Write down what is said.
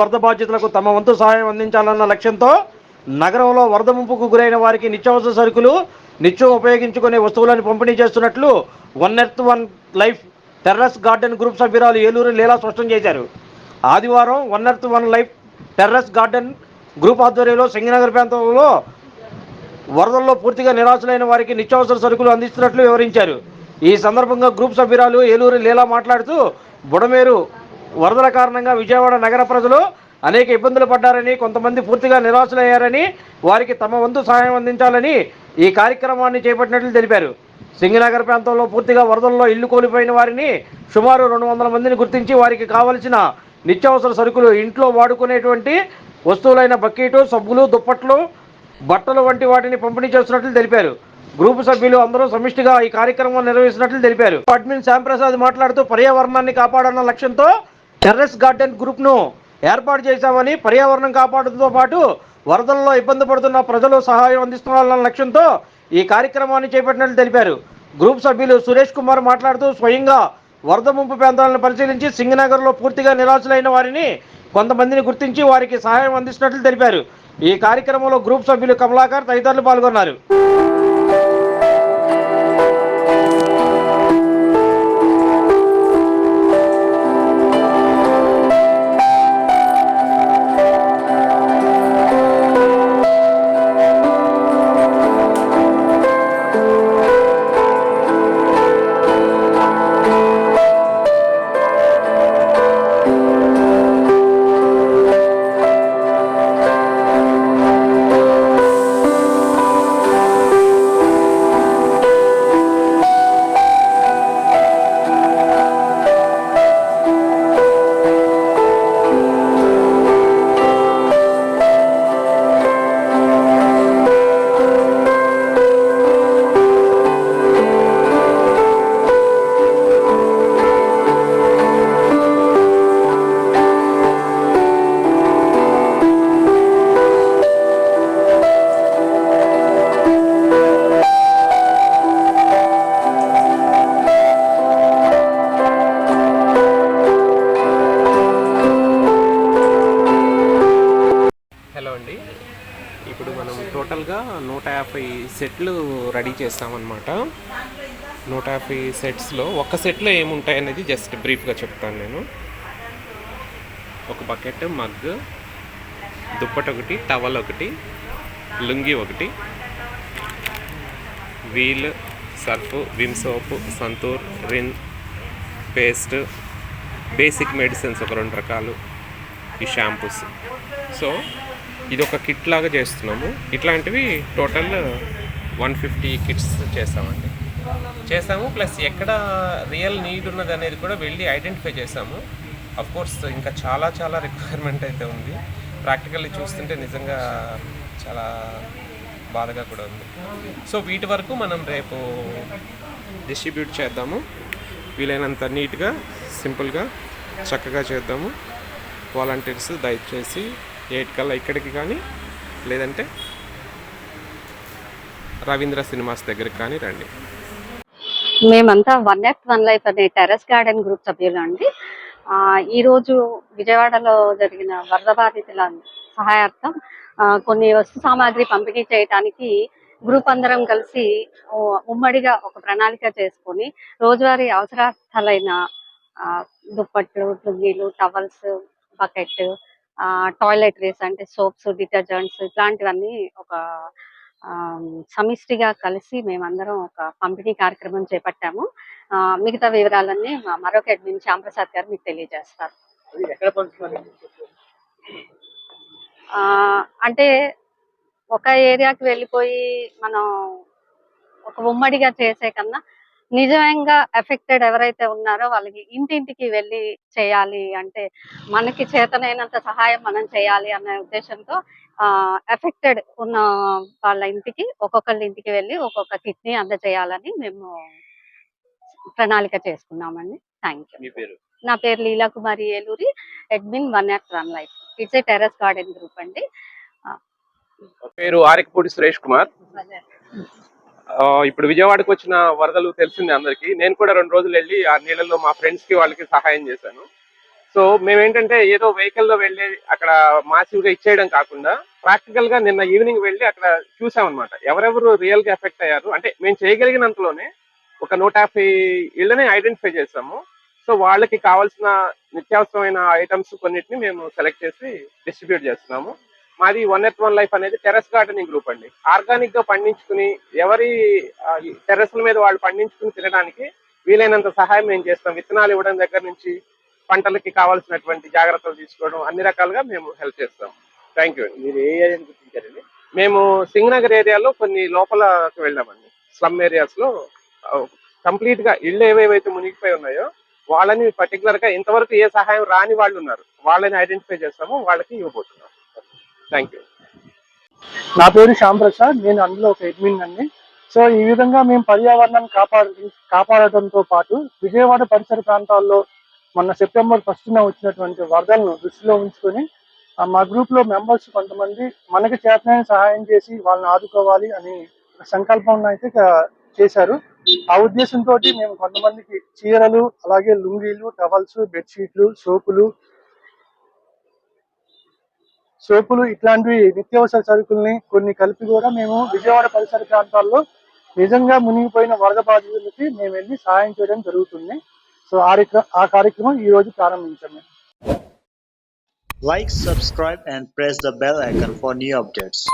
వరద బాధితులకు తమ వంతు సహాయం అందించాలన్న లక్ష్యంతో నగరంలో వరద ముంపుకు గురైన వారికి నిత్యావసర సరుకులు నిత్యం ఉపయోగించుకునే వస్తువులను పంపిణీ చేస్తున్నట్లు one earth one life terrace garden group సభ్యురాలు ఏలూరు లీలా స్పష్టం చేశారు. ఆదివారం one earth one life terrace garden group ఆధ్వర్యంలో సింగనగర్ ప్రాంతంలో వరదల్లో పూర్తిగా నిరాశలైన వారికి నిత్యావసర సరుకులు అందిస్తున్నట్లు వివరించారు. ఈ సందర్భంగా గ్రూప్ సభ్యురాలు ఏలూరు లీలా మాట్లాడుతూ బుడమేరు వరదల కారణంగా విజయవాడ నగర ప్రజలు అనేక ఇబ్బందులు పడ్డారని కొంతమంది పూర్తిగా నిరాశలయ్యారని వారికి తమ వంతు సహాయం అందించాలని ఈ కార్యక్రమాన్ని చేపట్టినట్లు తెలిపారు. సింగనగర్ ప్రాంతంలో పూర్తిగా వరదల్లో ఇల్లు కోల్పోయిన వారిని సుమారు రెండు వందల మందిని గుర్తించి వారికి కావలసిన నిత్యావసర సరుకులు ఇంట్లో వాడుకునేటువంటి వస్తువులైన బకెటు సబ్బులు దుప్పట్లు బట్టలు వంటి వాటిని పంపిణీ చేస్తున్నట్లు తెలిపారు. గ్రూపు సభ్యులు అందరూ సమిష్టిగా ఈ కార్యక్రమం నిర్వహిస్తున్నట్లు తెలిపారు. అడ్మిన్ శ్యాంప్రసాద్ మాట్లాడుతూ పర్యావరణాన్ని కాపాడన్న లక్ష్యంతో టెర్రస్ గార్డెన్ గ్రూప్ను ఏర్పాటు చేశామని పర్యావరణం కాపాడడంతో పాటు వరదల్లో ఇబ్బంది పడుతున్న ప్రజలు సహాయం అందిస్తున్నారన్న లక్ష్యంతో ఈ కార్యక్రమాన్ని చేపట్టినట్లు తెలిపారు. గ్రూప్ సభ్యులు సురేష్ కుమార్ మాట్లాడుతూ స్వయంగా వరద ముంపు ప్రాంతాలను పరిశీలించి సింగనగర్లో పూర్తిగా నిరాశలైన వారిని కొంతమందిని గుర్తించి వారికి సహాయం అందిస్తున్నట్లు తెలిపారు. ఈ కార్యక్రమంలో గ్రూప్ సభ్యులు కమలాకర్ తదితరులు పాల్గొన్నారు. నూట యాభై సెట్లు రెడీ చేస్తామన్నమాట. నూట యాభై సెట్స్లో ఒక సెట్లో ఏముంటాయి అనేది జస్ట్ బ్రీఫ్గా చెప్తాను నేను. ఒక బకెట్ మగ్ దుప్పటి ఒకటి టవల్ ఒకటి లుంగి ఒకటి Wheel Surf Vim soap Santoor Rin paste basic medicines ఒక రెండు రకాలు ఈ షాంపూస్. సో ఇది ఒక కిట్ లాగా చేస్తున్నాము. ఇట్లాంటివి టోటల్ వన్ ఫిఫ్టీ కిట్స్ చేస్తామండి. చేసాము ప్లస్ ఎక్కడ రియల్ నీడ్ ఉన్నది అనేది కూడా వెళ్ళి ఐడెంటిఫై చేసాము అఫ్ కోర్స్ ఇంకా చాలా చాలా రిక్వైర్మెంట్ అయితే ఉంది. ప్రాక్టికల్లీ చూస్తుంటే నిజంగా చాలా బాధగా కూడా ఉంది. సో వీటి వరకు మనం రేపు డిస్ట్రిబ్యూట్ చేద్దాము. వీలైనంత నీట్గా సింపుల్గా చక్కగా చేద్దాము. వాలంటీర్స్ దయచేసి ఎయిట్ కల్లా ఇక్కడికి కానీ లేదంటే రవీంద్ర సినిమాస్ దగ్గరికి కానీ రండి. మేమంతా వన్ ఎఫ్ వన్ లైఫ్ అనే టెర్రస్ గార్డెన్ గ్రూప్ సభ్యులు అండి. ఈరోజు విజయవాడలో జరిగిన వరద బాధితుల సహాయార్థం కొన్ని వస్తు సామాగ్రి పంపిణీ చేయటానికి గ్రూప్ అందరం కలిసి ఉమ్మడిగా ఒక ప్రణాళిక చేసుకొని రోజువారీ అవసరార్థాలైన దుప్పట్లు లుంగీలు టవల్స్ బకెట్ టాయిలెటరీస్ అంటే సోప్స్ డిటర్జెంట్స్ ఇట్లాంటివన్నీ ఒక సమిష్టిగా కలిసి మేమందరం ఒక పంపిణీ కార్యక్రమం చేపట్టాము. మిగతా వివరాలన్నీ మా మరొక అడ్మిన్ శ్యాంప్రసాద్ గారు మీకు తెలియజేస్తారు. ఆ, అంటే ఒక ఏరియాకి వెళ్ళిపోయి మనం ఒక ఉమ్మడిగా చేసే కన్నా నిజంగా ఎఫెక్టెడ్ ఎవరైతే ఉన్నారో వాళ్ళకి ఇంటింటికి వెళ్ళి చేయాలి అంటే మనకి చేతనైనంత సహాయం మనం చేయాలి అనే ఉద్దేశంతో ఎఫెక్టెడ్ ఉన్న వాళ్ళ ఇంటికి ఒక్కొక్కళ్ళ ఇంటికి వెళ్ళి ఒక్కొక్క కిట్ని అందజేయాలని మేము ప్రణాళిక చేసుకున్నామండి. థ్యాంక్ యూ నా పేరు Leela Kumari Eluri admin one earth one life. It's a terrace garden group అండి. పేరు ఆరికపూడి సురేష్ కుమార్. ఇప్పుడు విజయవాడకు వచ్చిన వరదలు తెలిసిందే అందరికీ. నేను కూడా రెండు రోజులు వెళ్ళి ఆ నీళ్ళల్లో మా ఫ్రెండ్స్కి వాళ్ళకి సహాయం చేశాను. సో మేమేంటంటే ఏదో వెహికల్లో వెళ్ళి అక్కడ massive గా ఇచ్చేయడం కాకుండా ప్రాక్టికల్గా నిన్న ఈవినింగ్ వెళ్ళి అక్కడ చూసామన్నమాట. ఎవరెవరు రియల్గా ఎఫెక్ట్ అయ్యారు? అంటే మేము చేయగలిగినంతలోనే ఒక నూట యాభై ఇళ్ళని ఐడెంటిఫై చేసాము సో వాళ్ళకి కావాల్సిన నిత్యావసరమైన ఐటమ్స్ కొన్నిటిని మేము సెలెక్ట్ చేసి డిస్ట్రిబ్యూట్ చేస్తున్నాము. మాది వన్ ఎట్ వన్ లైఫ్ అనేది టెరెస్ గార్డెనింగ్ గ్రూప్ అండి. ఆర్గానిక్గా పండించుకుని ఎవరి టెరెస్ల మీద వాళ్ళు పండించుకుని తినడానికి వీలైనంత సహాయం మేము చేస్తాం. విత్తనాలు ఇవ్వడం దగ్గర నుంచి పంటలకి కావాల్సినటువంటి జాగ్రత్తలు తీసుకోవడం అన్ని రకాలుగా మేము హెల్ప్ చేస్తాం. థ్యాంక్ యూ మీరు ఏ ఏరియాని గుర్తించారండి? మేము సింగనగర్ ఏరియాలో కొన్ని లోపలకి వెళ్ళామండి. స్లమ్ ఏరియాస్లో కంప్లీట్గా ఇళ్ళు ఏవేవైతే మునిగిపోయి ఉన్నాయో వాళ్ళని పర్టికులర్గా ఇంతవరకు ఏ సహాయం రాని వాళ్ళు ఉన్నారు. వాళ్ళని ఐడెంటిఫై చేస్తాము వాళ్ళకి ఇవ్వబోతున్నాం. థ్యాంక్ యూ నా పేరు శ్యామ్ ప్రసాద్ నేను అందులో ఒక అడ్మిన్ అండి సో ఈ విధంగా మేము పర్యావరణాన్ని కాపాడ కాపాడటంతో పాటు విజయవాడ పరిసర ప్రాంతాల్లో మొన్న సెప్టెంబర్ ఫస్ట్న వచ్చినటువంటి వరదలను దృష్టిలో ఉంచుకొని మా గ్రూప్లో మెంబర్స్ కొంతమంది మనకి చేతనైన సహాయం చేసి వాళ్ళని ఆదుకోవాలి అని సంకల్పం అయితే చేశారు. ఆ ఉద్దేశంతో మేము కొంతమందికి చీరలు అలాగే లుంగీలు టవల్స్ బెడ్షీట్లు సోపులు సోపులు ఇట్లాంటివి నిత్యావసర సరుకుల్ని కొన్ని కలిపి కూడా మేము విజయవాడ పరిసర ప్రాంతాల్లో నిజంగా మునిగిపోయిన వరద బాధితులకి మేము వెళ్ళి సహాయం చేయడం జరుగుతుంది. సో ఆ కార్యక్రమం ఈ రోజు ప్రారంభించాము like subscribe and press the bell icon for new updates